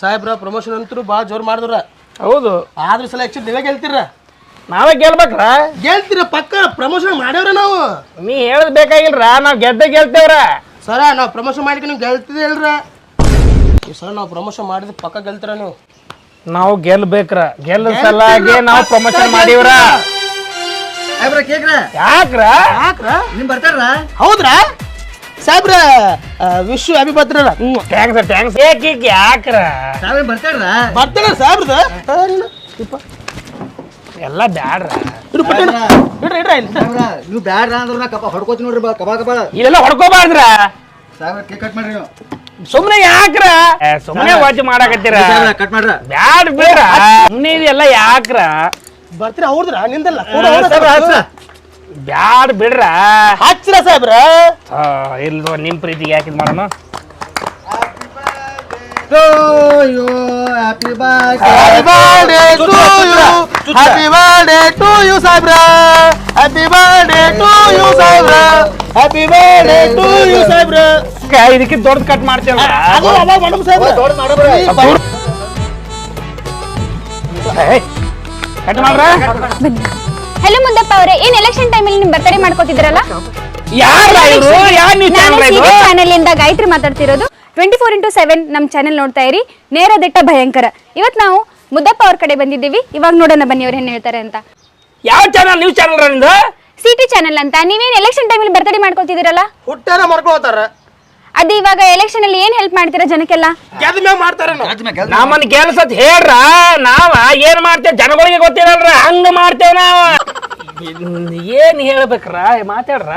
ಸಾಹೇಬ್ರ ಪ್ರಮೋಷನ್ ಅಂತೂ ಭಾಳ ಜೋರ್ ಮಾಡಿದ್ರ ಹೌದು. ಆದ್ರ ಸಲ ಆಕ್ಚುಲಿ ನೀವೇ ಗೆಲ್ತೀರ? ನಾವೇ ಗೆಲ್ಬೇಕ್ರ? ಗೆಲ್ತೀರ ಪಕ್ಕ? ಪ್ರಮೋಷನ್ ಮಾಡ್ಯವ್ರ ನಾವು. ನೀ ಹೇಳದ್ ಬೇಕಾಗಿಲ್ರ? ನಾವ್ ಗೆದ್ದೆ ಗೆಲ್ತೇವ್ರ. ಸರ ನಾವು ಪ್ರಮೋಷನ್ ಮಾಡಿಕ ನೀವು ಗೆಲ್ತಿದೆ ಇಲ್ರ? ಈ ಸಲ ನಾವು ಪ್ರಮೋಷನ್ ಮಾಡಿದ್ರೆ ಪಕ್ಕ ಗೆಲ್ತೀರ ನೀವು? ನಾವು ಗೆಲ್ಬೇಕ್ರ? ಗೆಲ್ಲ ಸಲಾಗಿ ನಾವು ಪ್ರಮೋಷನ್ ಮಾಡಿವ್ರ? ಸಾಹೇಬ್ರ ಕೇಕ್ರ. ಯಾಕ್ರ? ಯಾಕ್ರ? ನಿಮ್ ಬರ್ತಾರ ಹೌದ್ರಾ? ಸಾಹೇಬ್ರ wish happy birthday thanks thanks ಏಕೀಗ ಯಾಕ್ರ? ಸಾಹೇಬ್ರ ಬರ್ತಾರ ಬರ್ತೀರ ಸಾಹೇಬ್ರದ. ಎಲ್ಲ ಬ್ಯಾಡ್ರ. ಇಡು ಪಟ್ಟಿ ಇಡು. ಇಡ್ರಿ ಇಡ್ರಿ ಇಲ್ಲಿ. ನೀವು ಬ್ಯಾಡ್ರ ಅಂದ್ರ ನಾ ಕಪ ಹೊಡ್ಕೋತೀನಿ ನೋಡ್ರಿ ಬಾ ಕಬಾ ಕಬಾ ಇಲ್ಲೆಲ್ಲ ಹೊಡ್ಕೋಬಾರ್ದ್ರ. ಸಾಬ್ರ ಕೇಕ್ ಕಟ್ ಮಾಡ್ರಿ ನೀವು. ಸುಮ್ನೆ ಯಾಕ್ರ? ಏ, ಸುಮ್ನೆ ವಾಚ್ ಮಾಡಾಕತ್ತೀರ. ಕಟ್ ಮಾಡ್ರ. ಬ್ಯಾಡ್ ಬೇಡ ಸುಮ್ನೆ ಇದೆಲ್ಲ ಯಾಕ್ರ? ಬರ್ತೀರ ಅವ್ರದ್ರ? ನಿಂದಲ್ಲ? ಬ್ಯಾಡ್ ಬಿಡ್ರ. ಹಚ್ಚಿರ ಸಾಹೇಬ್ರ? ಇಲ್ವ ನಿಮ್ ಪ್ರೀತಿಗೆ ಯಾಕಿದ್ ಮಾಡೋಣ? Happy birthday to you happy birthday to you ಸಾಹೇಬ್ರ ಹ್ಯಾಪಿ ಬರ್ಡೇ ಟು ಯು ಸಾಹೇಬ್ರ ಹ್ಯಾಪಿ ಬರ್ಡೇ ಟು ಯು ಸಾಹೇಬ್ರ ಇದಕ್ಕೆ ದೊಡ್ಡ ಕಟ್ ಮಾಡ್ತೇವೆ ಅದು ಅವಾಗ ಮಾಡಮ್ ಸಾಹೇಬ್ರ ದೊಡ್ಡ ಮಾಡಬ್ರ ಕಟ್ ಮಾಡ್ರ? ಹಲೋ ಮುದ್ದಪ್ಪ ಅವರೇ ಏನ್ ಎಲೆಕ್ಷನ್ ಟೈಮಲ್ಲಿ ನಿಮ್ ಬರ್ತಡೆ ಮಾಡ್ಕೋತಿದ್ರಲ್ಲ? ಯಾರ ಇವ್ರು? ಯಾರ್ ನೀವು ನಾನು ಚಾನಲ್ ಇಂದ? ಗಾಯತ್ರಿ ಮಾತಾಡ್ತಿರೋದು. ಟ್ವೆಂಟಿ ಫೋರ್ ಇಂಟು ಸೆವೆನ್ ನಮ್ ಚಾನೆಲ್ ನೋಡ್ತಾ ಇರಿ. ನೇರ ದಿಟ್ಟ ಭಯಂಕರ. ಇವತ್ ನಾವು ಮುದ್ದಪ್ಪ ಅವ್ರ ಕಡೆ ಬಂದಿದ್ದೀವಿ. ಇವಾಗ ನೋಡೋಣ ಬನ್ನಿ ಅವ್ರು ಏನ್ ಹೇಳ್ತಾರೆ ಅಂತ. ಯಾವ channel news channel city channel ಅಂತ. ನೀವೇನ್ ಎಲೆಕ್ಷನ್ ಟೈಮಲ್ಲಿ ಬರ್ತಡೆ ಮಾಡ್ಕೋತಿದ್ದೀರಲ್ಲ? ಹುಟ್ಟಾರ ಮಾಡ್ಕೊತಾರ ಅದು ಇವಾಗ ಎಲೆಕ್ಷನ್ ಅಲ್ಲಿ ಏನ್ ಹೆಲ್ಪ್ ಮಾಡ್ತೀರಾ ಜನಕ್ಕೆಲ್ಲ? ಗೆದ್ದ ಮ್ಯಾಗ ಮಾಡ್ತಾರ ನಾವು ನಮ್ಮನ್ ಹೇಳ್ರ? ನಾವ ಏನ್ ಮಾಡ್ತೇವೆ? ಜನಗಳಿಗೆ ಗೊತ್ತಿರಲ್ರ? ಹಂಗ ಮಾಡ್ತೇವ್ ನಾವ. ಏನ್ ಹೇಳ್ಬೇಕ್ರ? ಮಾತಾಡ್ರ?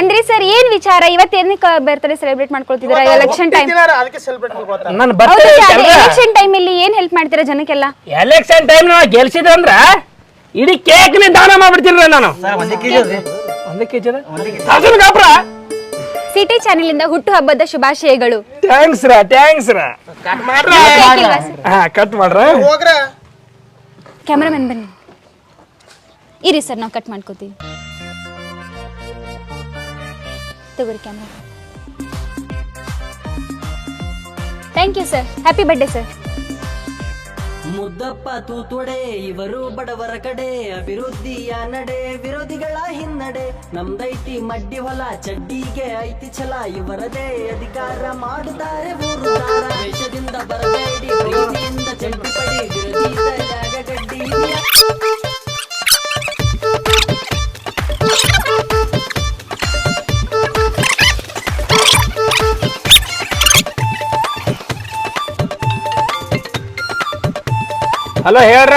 ಅಂದ್ರೆ ಸರ್ ಏನ್ ವಿಚಾರ? ಇವತ್ತು ಏನಕ್ಕೆ ಬರ್ತಾರೆ ಸೆಲೆಬ್ರೇಟ್ ಮಾಡ್ಕೊಳ್ತಿದ್ದೀರಾ? ಎಲೆಕ್ಷನ್ ಟೈಮ್ ಅದಕ್ಕೆ ಸೆಲೆಬ್ರೇಟ್ ಮಾಡ್ಕೊತಾರ ನನ್ ಹೌದು ಬರ್ತಡೇ ಎಲೆಕ್ಷನ್ ಟೈಮಲ್ಲಿ ಏನ್ ಹೆಲ್ಪ್ ಮಾಡ್ತೀರಾ ಜನಕ್ಕೆಲ್ಲ? ಎಲೆಕ್ಷನ್ ಟೈಮ್ ನಾವ್ ಗೆಲ್ಸಿದಂದ್ರ ಇಡೀ ಕೇಕ್ ನಿ ದಾನ ಮಾಡ್ಬಿಡ್ತೀನಿ ನಾನು. ಒಂದೇ ಕೆಜಿ ಒಂದೇ ಕೆಜಿ ಸಿಟಿ ಚಾನೆಲ್ ಇಂದ ಹುಟ್ಟು ಹಬ್ಬದ ಶುಭಾಶಯಗಳು. ಥ್ಯಾಂಕ್ಸ್ ರಾ ಥ್ಯಾಂಕ್ಸ್ ರಾ. ಕಟ್ ಮಾಡ್ರ? ಸರ್? ಹಾ ಕಟ್ ಮಾಡ್ರ? ಹೋಗ್ರ? ಕ್ಯಾಮ್ರಾಮನ್ ಬನ್ನಿ. ಇರಿ ಸರ್ ನಾವು ಕಟ್ ಮಾಡ್ಕೋತೀವಿ. ತಗೋರಿ camera thank you sir happy birthday sir Muddappa ತೂತೊಡೆ ಇವರು ಬಡವರ ಕಡೆ ಅಭಿವೃದ್ಧಿಯ ನಡೆ ವಿರೋಧಿಗಳ ಹಿನ್ನಡೆ ನಮ್ದೈತಿ ಮಡ್ಡಿ ಹೊಲ, ಚಡ್ಡಿಗೆ ಐತಿ ಛಲ. ಇವರದೇ ಅಧಿಕಾರ ಮಾಡುತ್ತಾರೆ ಊರು ವೇಷದಿಂದ ಬರಬೇಡಿ, ಪ್ರೀತಿಯಿಂದ ಚಡ್ಡಿ ಪಡಿ. ಗಡ್ಡಿ ಹಲೋ ಹೇಳ್ರ.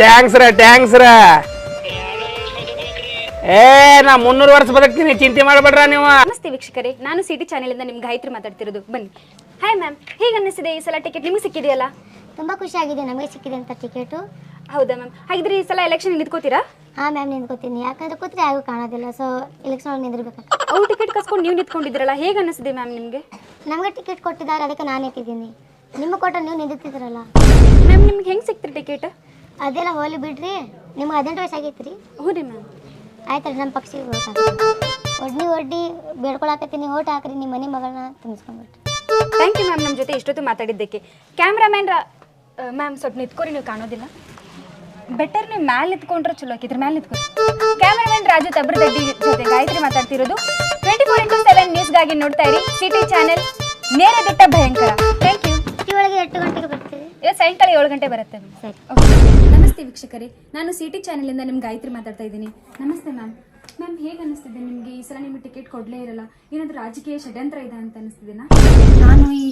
ಟ್ಯಾಂಕ್ಸ್ ರ ಟ್ಯಾಂಕ್ಸ್ ರ. ಏ ನಾ ಮುನ್ನೂರು ವರ್ಷ ಬದುಕ್ತೀನಿ ಚಿಂತೆ ಮಾಡಬೇಡ್ರ ನೀವು. ನಮಸ್ತೆ ವೀಕ್ಷಕರೇ ನಾನು ಸಿಟಿ ಚಾನೆಲ್ ಇಂದ ನಿಮ್ ಗಾಯತ್ರಿ ಮಾತಾಡ್ತಿರೋದು. ಬನ್ನಿ. ಹಾಯ್ ಮ್ಯಾಮ್ ಹೇಗೆ ಅನ್ನಿಸಿದೆ ಈ ಸಲ ಟಿಕೆಟ್ ನಿಮ್ಗೆ ಸಿಕ್ಕಿದೆಯಲ್ಲ? ತುಂಬಾ ಖುಷಿ ಆಗಿದೆ. ನಮಗೆ ಸಿಕ್ಕಿದೆ ಅಂತ ಟಿಕೆಟು ಹೌದಾ ಮ್ಯಾಮ್ ಹಾಗಿದ್ರೆ ಈ ಸಲ ಎಲೆಕ್ಷನ್ ನಿಂತ್ಕೋತೀರಾ? ಹಾ ಮ್ಯಾಮ್ ನಿಂತ್ಕೋತೀನಿ. ಯಾಕಂದ್ರೆ ಕೂತ್ರೆ ಯಾರಿಗೂ ಕಾಣೋದಿಲ್ಲ. ಸೊ ಎಲೆಕ್ಷನ್ ಒಳಗೆ ನಿಂದಿರ್ಬೇಕಂತ ಅವು ಟಿಕೆಟ್ ಕಸ್ಕೊಂಡು ನೀವು ನಿಂತ್ಕೊಂಡಿದ್ರಲ್ಲ ಹೇಗೆ ಅನ್ನಿಸಿದೆ ಮ್ಯಾಮ್ ನಿಮಗೆ? ನಮಗೆ ಟಿಕೆಟ್ ಕೊಟ್ಟಿದ್ದಾರೆ ಅದಕ್ಕೆ ನಾನು ಇಟ್ಟಿದ್ದೀನಿ. ನಿಮ್ಮ ಕೊಟ್ಟರೆ ನೀವು ನಿಂತಿರ್ತೀರಲ್ಲ ಮ್ಯಾಮ್ ನಿಮ್ಗೆ ಹೆಂಗೆ ಸಿಕ್ತಿರಿ ಟಿಕೆಟ್ ಅದೆಲ್ಲ ಹೋಲಿ ಬಿಡ್ರಿ. ನಿಮ್ಗೆ ಹದಿನೆಂಟು ವಯಸ್ಸು ಆಗೈತೆ ರೀ ಹೌದೇ ಮ್ಯಾಮ್. ಆಯ್ತು ನಮ್ಮ ಪಕ್ಷಿಗೆ ಓಟ್ ಒಡ್ನಿ ಒಡ್ಡಿ ಬೇಡ್ಕೊಳಕತ್ತೀನಿ ಓಟ್ ಹಾಕ್ರಿ ನಿಮ್ಮ ಮನೆ ಮಗಳನ್ನ ತುಂಬಿಸ್ಕೊಂಡ್ಬಿಟ್ರಿ. ಥ್ಯಾಂಕ್ ಯು ಮ್ಯಾಮ್ ನಮ್ಮ ಜೊತೆ ಇಷ್ಟೊತ್ತು ಮಾತಾಡಿದ್ದಕ್ಕೆ. ಕ್ಯಾಮ್ರಾಮ್ಯಾನ್ ಮ್ಯಾಮ್ ಸ್ವಲ್ಪ ನಿಂತ್ಕೊರಿ ನೀವು ಕಾಣೋದಿಲ್ಲ. ಬೆಟರ್ ನೀವು ಮ್ಯಾಲೆ ನಿಂತ್ಕೊಂಡ್ರೆ ಚಲೋ ಆಕಿದ್ರೆ ಮ್ಯಾಲೆ ನಿಂತ್ಕೊರಿ. ಕ್ಯಾಮ್ರಾಮ್ಯಾನ್ ರಾಜು ತಬ್ರದಡ್ಡಿ ಜೊತೆ ಗಾಯತ್ರಿ ಮಾತಾಡ್ತಿರೋದು. ಟ್ವೆಂಟಿ ಫೋರ್ ಇಂಟು ಸೆವೆನ್ ನ್ಯೂಸ್ಗಾಗಿ ನೋಡ್ತಾ ಇರಿ ಸಿಟಿ ಚಾನೆಲ್ ನೇರ ದಿಟ್ಟ ಭಯಂಕರ. ಥ್ಯಾಂಕ್ ಯು ಈ ಒಳಗೆ ಎಂಟು ಗಂಟೆಗೆ ಬರ್ತೀವಿ ಇವತ್ತು ಸಾಯಂಕಾಲ ಏಳು ಗಂಟೆ ಬರುತ್ತೆ. ಸರಿ. ನಮಸ್ತೆ ವೀಕ್ಷಕರೇ. ನಾನು ಸಿಟಿ ಇಂದ ನಿಮ್ಮ ಗಾಯತ್ರಿ ಮಾತಾಡ್ತಾ ಇದ್ದೀನಿ. ನಮಸ್ತೆ ಮ್ಯಾಮ್ ಮ್ಯಾಮ್ ಹೇಗ ಅನಿಸ್ತಿದೆ ನಿಮಗೆ? ಈ ಸಲ ನಿಮಗೆ ಟಿಕೆಟ್ ಕೊಡಲೇ ಇರಲ್ಲ. ಏನಾದರೂ ರಾಜಕೀಯ ಷಡ್ಯಂತ್ರ ಇದೆ ಅಂತ ಅನಿಸ್ತಿದೆನಾ? ನಾನು ಈ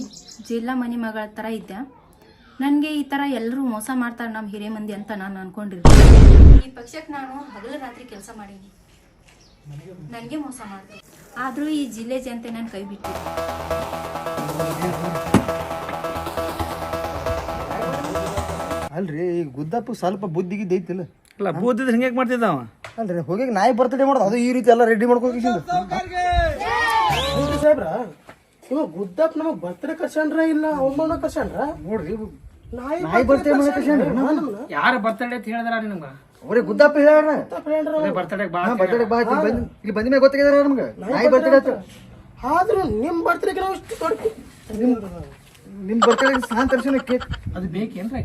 ಜಿಲ್ಲಾ ಮನೆ ಮಗಳ ಥರ ಇದ್ದೆ. ನನಗೆ ಈ ಥರ ಎಲ್ಲರೂ ಮೋಸ ಮಾಡ್ತಾರೆ ನಮ್ಮ ಹಿರೇ ಮಂದಿ ಅಂತ ನಾನು ಅನ್ಕೊಂಡಿರ್ತೀನಿ ಈ ಪಕ್ಷಕ್ಕೆ ನಾನು ಹಗಲು ರಾತ್ರಿ ಕೆಲಸ ಮಾಡೀನಿ. ನನಗೆ ಮೋಸ ಮಾಡಿದೆ. ಆದರೂ ಈ ಜಿಲ್ಲೆ ಜನತೆ ನಾನು ಕೈ ಬಿಟ್ಟಿದ್ದೆ ಅಲ್ರಿ ಈ ಗುದ್ದಪ್ಪ ಸ್ವಲ್ಪ ಬುದ್ಧಿಗಿದ್ದ ಐತಿಲ್ಲ. ಅಲ್ಲ ಬೂದಿದ್ರೆ ಹಿಂಗೆ ಮಾಡ್ತಿದ್ದಾವ ಅಲ್ರಿ ಹೋಗಿ ನಾಯಿ ಬರ್ತಡೇ ಮಾಡೋದು ಅದು ಈ ರೀತಿ ಎಲ್ಲ ರೆಡಿ ಮಾಡ್ಕೊಂಡು ಸಾಹೇಬ್ರ ಇವ ಗುದ್ದಪ್ಪ ನಮಗ್ ಬರ್ತಡೇ ಕರ್ಸಂಡ್ರ ಇಲ್ಲ ಅವಮಾನ ಕರ್ಸಂಡ್ರ ನೋಡ್ರಿ ನಾಯಿ ನಾಯಿ ಬರ್ತಡೇ ಮಾಡಕೇನ್ರಿ ಯಾರು ಬರ್ತಡೇ ಅಂತ ಹೇಳಿದ್ರ ನಿಮ್ಗ? ಅವ್ರೆ ಗುದ್ದಪ್ಪ ಹೇಳ್ಯಾರ. ಬರ್ತಡೇ ಬಾ ಬರ್ತಡೇ ಬಾ ಇಲ್ಲಿ ಬಂದ್- ಇಲ್ಲಿ ಬಂದ ಮೇಲೆ ಗೊತ್ತಾಗಿದಾರ ನಮ್ಗೆ. ನಾಯಿ ಬರ್ತಡೇ ಆದ್ರೂ ನಿಮ್ ಬರ್ತಡೆ ನಾವು ಇಷ್ಟು ದೊಡ್ಡ ನಿಮ್ ಬರ್ತಡೇ ಸಾಂತ ತರ್ಸಿನ ಕೇಕ್ ಅದು ಬೇಕೇನ್ರಿ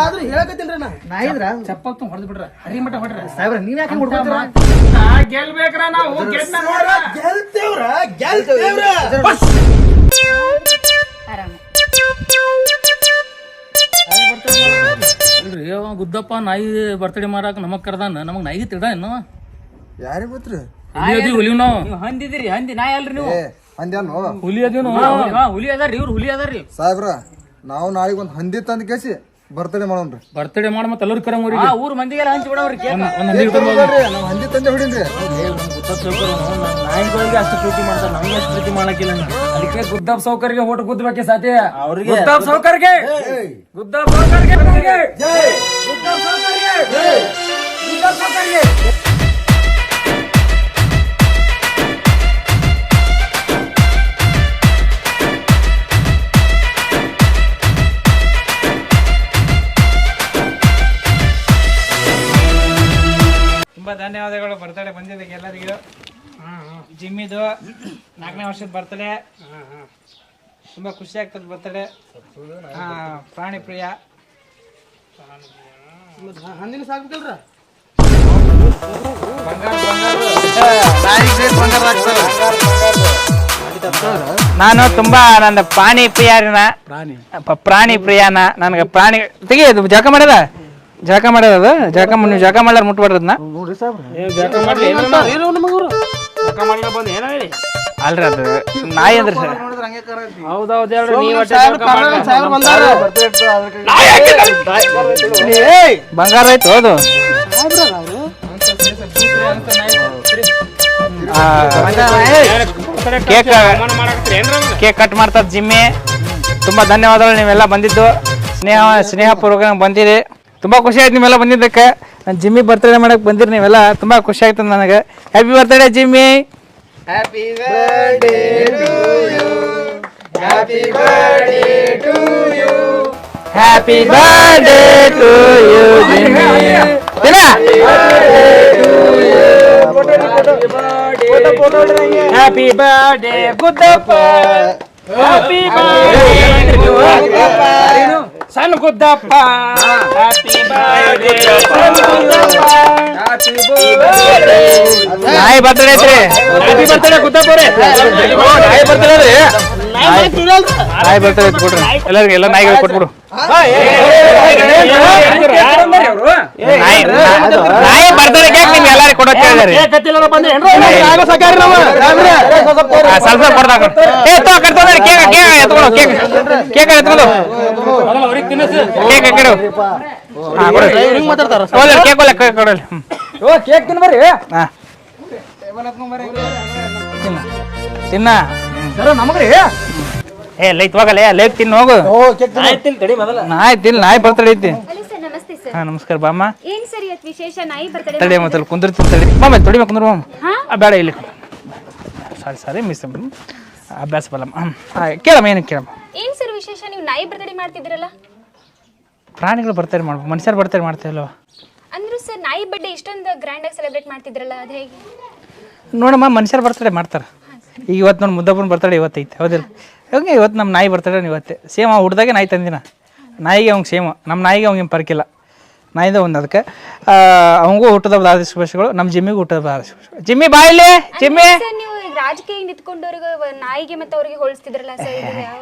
ಆದ್ರೂ ಹೇಳಕತ್ತೀನ್ರಿ ನಾ. ನಾ ಇದ್ರ? ಚಪ್ಪಲ್ ತುಂಬ ಹೊಡೆದು ಬಿಡ್ರ. ಹರಿ ಮಠ ಹೊಡ್ರ. ಸಾಹೇಬ್ರ ನೀವ್ ಯಾಕೆ ಹುಡ್ಕೊತೀರ? ಗೆಲ್ಬೇಕ್ರ ನಾವು ಗೆದ್ನ ನೋಡ್ರ. ಗೆಲ್ತೇವ್ರ ಗೆಲ್ತೇವ್ರ. ಆರಾಮ. ಇಲ್ರಿ ಅವ ಗುದ್ದಪ್ಪ ನಾಯಿ ಬರ್ತಡೇ ಮಾರಾಕ ನಮಗ್ ಕರ್ದಾನ. ನಮಗ್ ನಾಯಿ ತಿಳ್ದ ಇನ್ನು? ಯಾರಿಗ್ ಗೊತ್ತ್ರಿ? ನೀವು. ಹಂದಿದಿರಿ ಹಂದಿ ನಾಯಿ ಅಲ್ರಿ ನೀವು. ಅಂದ್ಯಾನು? ಹುಲಿ ಅದೇನು? ನಾವು ಹುಲಿ ಅದಾರ್ರಿ ಇವ್ರು ಹುಲಿ ಅದಾರ್ರಿ. ಸಾಹೇಬ್ರ ನಾವು ನಾಳೆಗೆ ಒಂದ್ ಹಂದಿ ತಂದ್ ಕೇಸಿ ಬರ್ತಡೇ ಮಾಡೋಣ್ರಿ. ಬರ್ತಡೇ ಮಾಡ ಮತ್ತೆ ಎಲ್ಲರೂ ಕರೆ ಊರಿಗೆ ಊರ್ ಮಂದಿಗೆ ಹಂಚಿ ಬಿಡವ್ರಿ ನಾವು ಹಂದಿ ತಂದೆ ಹೊಡಿನ್ರಿ. ನಾಯಿಗಳಿಗೆ ಅಷ್ಟು ಪ್ರೀತಿ ಮಾಡ್ತಾರೆ ನಮ್ಗೆ ಅಷ್ಟು ಪ್ರೀತಿ ಮಾಡಕ್ಕಿಲ್ಲ ಅದಕ್ಕೆ ಗುದ್ದಬೇಕೆ ಸಾಧ್ಯ ಅವ್ರಿಗೆ. ತುಂಬಾ ಬರ್ತಡೇ ಬಂದಿದ್ದಕ್ಕೆ ಎಲ್ಲರಿಗೂ. ಜಿಮ್ಮಿದು ನಾಲ್ಕನೇ ವರ್ಷದ ಬರ್ತಡೆ. ತುಂಬಾ ಖುಷಿ ಆಗ್ತದೆ ಬರ್ತಡೆ. ಪ್ರಾಣಿ ಪ್ರಿಯ. ಹಂದಿನ ಸಾಕ್ಬೇಕಲ್ರ? ನಾನು ತುಂಬಾ ನನ್ನ ಪ್ರಾಣಿ ಪ್ರಿಯನ ಪ್ರಾಣಿ. ಪ್ರಾಣಿ ಪ್ರಿಯನ ನನಗೆ ಪ್ರಾಣಿ ತೆಗಿ ಜಳಕ ಮಾಡ್ಯದ ಜಳಕ ಮಾಡ್ಯಾರ ಜಾಕ ಮಾಡಿ- ನೀವು ಜಾಕ ಮಾಡ್ಯಾರ ಮುಟ್ಬಾರ್ದ ಅದನ್ನ? ನೋಡ್ರಿ ಅಲ್ರಿ ಅದು. ನಾಯಿ ಅಂದ್ರೆ ಸರ್ ಬಂಗಾರ ಆಯ್ತು ಹೌದು. ಕೇಕ್ ಕೇಕ್ ಕಟ್ ಮಾಡ್ತಾರೆ ಜಿಮ್ಮಿ. ತುಂಬಾ ಧನ್ಯವಾದಗಳು ನೀವೆಲ್ಲ ಬಂದಿದ್ದು. ಸ್ನೇಹ ಸ್ನೇಹಪೂರ್ವಕ ಬಂದಿರಿ. ತುಂಬಾ ಖುಷಿ ಆಯ್ತು ನೀವೆಲ್ಲ ಬಂದಿದ್ದಕ್ಕೆ. ನಾನು ಜಿಮ್ಮಿ ಬರ್ತಡೇ ಮಾಡಕ್ಕೆ ಬಂದಿರಿ ನೀವೆಲ್ಲ ತುಂಬ ಖುಷಿ ಆಯ್ತು ನನಗೆ. Happy birthday Jimmy. Happy birthday to you happy birthday to you happy birthday to you Jimmy. Happy birthday Guddappa. Happy ಸಣ್ಣ ಗುದ್ದಪ್ಪ ಹ್ಯಾಪಿ ಗುದ್ದಪ್ಪ ನಾಯಿ ಬರ್ತಡೇ ಐತ್ರಿ ಹ್ಯಾಪಿ ಬರ್ತಡೇ ಗುದ್ದಪ್ಪ ಅವ್ರೆ ನಾಯಿ ಬರ್ತಡೇ ರೀ ನಾಯಿ ಬರ್ತಡೇ ಐತಿ ಕೊಡ್ರಿ ಎಲ್ಲರಿಗೆ ಎಲ್ಲ ನಾಯಿಗಳು ಕೊಟ್ಬಿಡು ನಾಯಿ ನಾಯಿ ಬರ್ತಡೇ ಕೇಕ್ ನಿಮ್ಗೆ ಸ್ವಲ್ಪ ಸ್ವಲ್ಪ ಏ ತೋ ಕಟ್ಕೊಂಡು ಕೇಕ್ ಕೇಕ್ ಎತ್ಕೊಳ್ಳೋ ಕೇಕ್. ಕೇಕ್ ಎತ್ಕೊಳ್ಳೋ ಕೇಕ್ ಕಡೆ ಹಾ ಕೊಡು. ಹೋಗ್ಲಿ ಕೇಕ್ ಒಳ್ಳೆ ಕೇಕ್ ಕೊಡಲಿ. ಓ ಕೇಕ್ ತಿನ್ಬರ್ರಿ ಹಾ. ತಿನ್ನ. ತಿನ್ನ. ಸರ ನಮಗ್ರಿ. ಏ ಲೈತ್ ಹೋಗಲ್ಲ ಲೈಕ್ ತಿನ್ನು ಹೋಗು. ನಾಯಿ ತಿನ್ ನಾಯಿ ಬರ್ತಡೈತಿ ನಮಸ್ತೆ ಸರ್. ಹಾ ನಮಸ್ಕಾರ ಬಾಮ್ಮ. ಏನ್ ಸರ್ ಇವತ್ತು ವಿಶೇಷ? ನಾಯಿ ಬರ್ತಡೆ ತಡಿ ಮತ್ತೆ ಕುಂದಿರ್ತೀನಿ ತಡಿ. ಮಾಮ ತೊಡಿ ಕುಂದ್ರ ಹಾ? ಆ, ಬೇಡ ಇಲ್ಲಿ ಸಾರಿ ಸಾರಿ ಮಿಸ್ ಅಭ್ಯಾಸ ಬಲ್ಲಮ್ಮ ಹ್ಮ್. ಆ, ಕೇಳಮ್ಮ ಏನು ಕೇಳಮ್ಮ? ಏನ್ ಸರ್ ವಿಶೇಷ? ನೀವು ನಾಯಿ ಬರ್ತಡೆ ಮಾಡ್ತಿದ್ರಲ್ಲ ಪ್ರಾಣಿಗಳು ಬರ್ತಾರೆ ಮಾಡ್ಬೇಕು. ಮನುಷ್ಯರು ಬರ್ತಾರೆ ಮಾಡ್ತಾಯಿಲ್ವ ಅಂದ್ರು ಸರ್ ನಾಯಿ ಬರ್ಡೇ ಇಷ್ಟೊಂದು ಗ್ರ್ಯಾಂಡ್ ಆಗಿ ಸೆಲೆಬ್ರೇಟ್ ಮಾಡ್ತಿದ್ರಲ್ಲ ಅದು ಹೇಗೆ? ನೋಡಮ್ಮ ಮನುಷ್ಯರು ಬರ್ತಾರೆ ಮಾಡ್ತಾರೆ. ಈಗ ಇವತ್ತು ನೋಡಿ ಮುದ್ದಪ್ಪನ ಬರ್ತಡೆ ಇವತ್ತೈತೆ ಹೌದಿಲ್ಲ? ಹಂಗೆ ಇವತ್ತು ನಮ್ಮ ನಾಯಿ ಬರ್ತಡೆ ಇವತ್ತೇ. ಸೇಮ್ ಆ ಹುಡ್ದಾಗೆ ನಾಯಿ ತಂದಿನ. ನಾಯಿಗೆ ಅವ್ನಿಗೆ ಸೇಮ್ ನಮ್ಮ ನಾಯಿಗೆ ಅವ್ನಿಗೆ ಪರ್ಕಿಲ್ಲ ನಾಯಿದ ಒಂದು ಅದಕ್ಕೆ. ಅವಂಗೂ ಹುಟ್ಟದ ಆದ ಶುಭಾಶಯಗಳು ನಮ್ಮ ಜಿಮ್ಮಿಗೂ ಹುಟ್ಟದ ಆದ ಶುಭಾಶಯಗಳು ಜಿಮ್ಮಿ ಬಾಯಿಲೆ ಜಿಮ್ಮಿ. ಸರ್ ನೀವು ಈಗ ರಾಜಕೀಯ ನಿಂತ್ಕೊಂಡವ್ರಿಗೆ ನಾಯಿಗೆ ಮತ್ತೆ ಅವ್ರಿಗೆ ಹೋಲಿಸ್ತಿದ್ರಲ್ಲ ಸರ್ ಇದು ಯಾವ?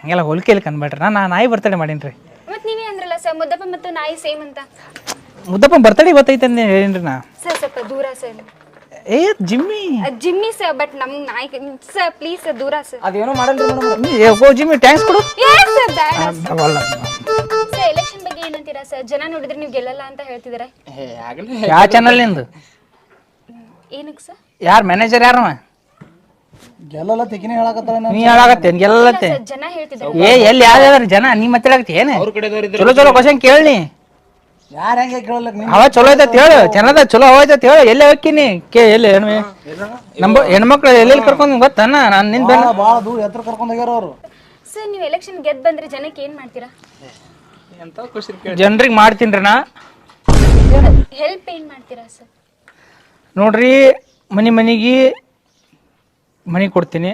ಹಂಗೆಲ್ಲ ಕಂಡ್ಬೇಡ್ರಿ ನಾನು ಆ ನಾಯಿ ಬರ್ತಡೆ ಮಾಡೀನಿ ರೀ. ಮತ್ತೆ ನೀವೇ ಅಂದ್ರಲ್ಲ ಸರ್ ಮುದ್ದಪ್ಪ ಮತ್ತು ನಾಯಿ ಸೇಮ್ ಅಂತ. ಮುದ್ದಪ್ಪ ಬರ್ತಡೆ ಇವತ್ತೈತೆ ಅಂತ ಹೇಳಿನ್ರಿ ನಾ. ಸರ್ ಸ್ವಲ್ಪ ದೂರ ಸರ್. ಏ ಜಿಮ್ಮಿ. ಜಿಮ್ಮಿ ಸರ್ ಬಟ್ ನಮ್ ನಾಯಿ ಸರ್ ಪ್ಲೀಸ್ ಸರ್ ದೂರ ಸರ್. ಅದೇನೋ ಮಾಡಲ್ಲ ಓ ಜಿಮ್ಮಿ ಟ್ಯಾಂಕ್ಸ್ ಕೊಡು. ಏನ್ ಸರ್ ಬೇಡ ಅವಲ್ಲ ಸರ್. ಎಲೆಕ್ಷನ್ ಬಗ್ಗೆ ಏನಂತೀರಾ ಸರ್? ಜನ ನೋಡಿದ್ರೆ ನೀವು ಗೆಲ್ಲಲ್ಲ ಅಂತ ಹೇಳ್ತಿದಾರೆ ಯಾವ ಚಾನಲ್ ನಿಂದು? ಏನಕ್ಕೆ ಸರ್? ಯಾರು ಮ್ಯಾನೇಜರ್ ಯಾರವ ಗೆಲ್ಲಲ್ಲ ತೆಗಿನೇ ಹೇಳಕತ್ತಾಳ ನೀ ಹೇಳಾಗತ್ತೆ ಗೆಲ್ಲತ್ತೆ ಸರ್ ಜನ ಹೇಳ್ತಿದ್ದಾರೆ. ಏ ಎಲ್ಲಿ ಯಾವ್ದಾರ ಜನ? ನೀ ಮಾತಾಡಕತ್ತಿ ಏನ? ಚಲೋ ಚಲೋ ಕ್ವಶನ್ ಕೇಳಿ ಯಾರ ಹೆಂಗೆ ಅವ ಚಲೋ ಐತೆ ಹೇಳು. ಜನದ ಚಲೋ ಹೋಯ್ತತ್ ಹೇಳು. ಎಲ್ಲಿ ಹೋಗ್ತೀನಿ ಕೇ ಎಲ್ಲಿ? ಹೆಣ್ಮೆ? ನಮ್ಮ ಹೆಣ್ಮಕ್ಳು ಎಲ್ಲೆಲ್ಲಿ ಕರ್ಕೊಂಡು ಗೊತ್ತಾನ ನಾನು ನಿನ್ ಬೆನ್ನ ಭಾಳ ದೂರ ಎತ್ತರ ಕರ್ಕೊಂಡ್ ಹೋಗ್ಯಾರ ಅವ್ರು. ಸರ್ ನೀವು ಎಲೆಕ್ಷನ್ ಗೆದ್ದು ಬಂದ್ರೆ ಜನಕ್ಕೆ ಏನ್ ಮಾಡ್ತೀರಾ? ಜನರಿಗೆ ಮಾಡ್ತೀನಿ ನಾ ಹೆಲ್ಪ್ ಏನ್ ಮಾಡ್ತೀರಾ ಸರ್? ನೋಡ್ರಿ ಮನಿ ಮನಿಗೆ ಮನಿ ಕೊಡ್ತೀನಿ.